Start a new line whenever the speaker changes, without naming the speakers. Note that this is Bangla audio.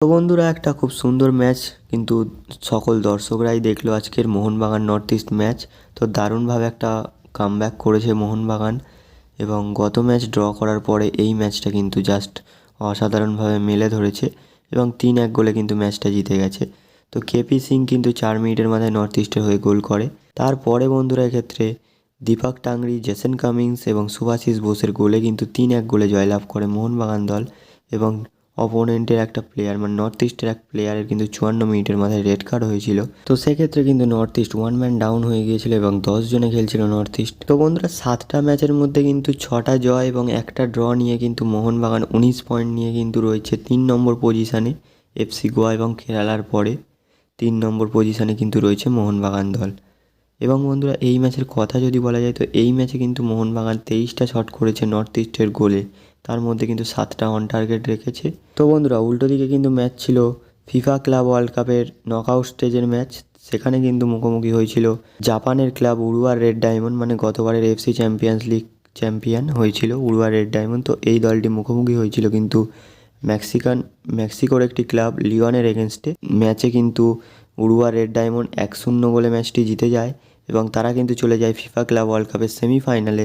তো বন্ধুরা, একটা খুব সুন্দর ম্যাচ কিন্তু সকল দর্শকরাই দেখল আজকের মোহনবাগান নর্থ ইস্ট ম্যাচ। তো দারুণভাবে একটা কামব্যাক করেছে মোহনবাগান এবং গত ম্যাচ ড্র করার পরে এই ম্যাচটা কিন্তু জাস্ট অসাধারণভাবে মেলে ধরেছে এবং তিন এক গোলে কিন্তু ম্যাচটা জিতে গেছে। তো কেপি সিং কিন্তু চার মিনিটের মাথায় নর্থ ইস্টের হয়ে গোল করে। তারপরে বন্ধুরা এক্ষেত্রে দীপক টাংরি, জেসেন কামিংস এবং সুভাশিস বোসের গোলে কিন্তু তিন এক গোলে জয়লাভ করে মোহনবাগান দল এবং অপোনেন্টের একটা প্লেয়ার মানে নর্থ ইস্টের এক প্লেয়ারের কিন্তু চুয়ান্ন মিনিটের মাথায় রেড কার্ড হয়েছিল। তো সেক্ষেত্রে কিন্তু north east one man down হয়ে গিয়েছিল এবং দশ জনে খেলছিল নর্থ ইস্ট তো বন্ধুরা, সাতটা ম্যাচের মধ্যে কিন্তু ছটা জয় এবং একটা ড্র নিয়ে কিন্তু মোহনবাগান উনিশ পয়েন্ট নিয়ে কিন্তু রয়েছে তিন নম্বর পজিশানে এফসি গোয়া এবং কেরালার পরে। তিন নম্বর পজিশানে কিন্তু রয়েছে মোহনবাগান দল। এবং বন্ধুরা, এই ম্যাচের কথা যদি বলা যায়, তো এই ম্যাচে কিন্তু মোহনবাগান তেইশটা শট করেছে নর্থ ইস্টের গোলে। তার মধ্যে কিন্তু সাতটা অন টার্গেট রেখেছে। তো বন্ধুরা, উল্টো দিকে কিন্তু ম্যাচ ছিল ফিফা ক্লাব ওয়ার্ল্ড কাপের নকআউট স্টেজের ম্যাচ সেখানে কিন্তু মুখোমুখি হয়েছিল জাপানের ক্লাব উড়ুয়ার রেড ডায়মন্ড মানে গতবারের এফসি চ্যাম্পিয়ন্স লিগ চ্যাম্পিয়ন হয়েছিল উড়ুয়া রেড ডায়মন্ড তো এই দলটি মুখোমুখি হয়েছিল কিন্তু মেক্সিকান মেক্সিকোর একটি ক্লাব লিওনের এগেনস্টে ম্যাচে কিন্তু উড়ুয়া রেড ডায়মন্ড এক শূন্য গোলে ম্যাচটি জিতে যায়। এবং তারা কিন্তু চলে যায় ফিফা ক্লাব ওয়ার্ল্ড কাপের সেমিফাইনালে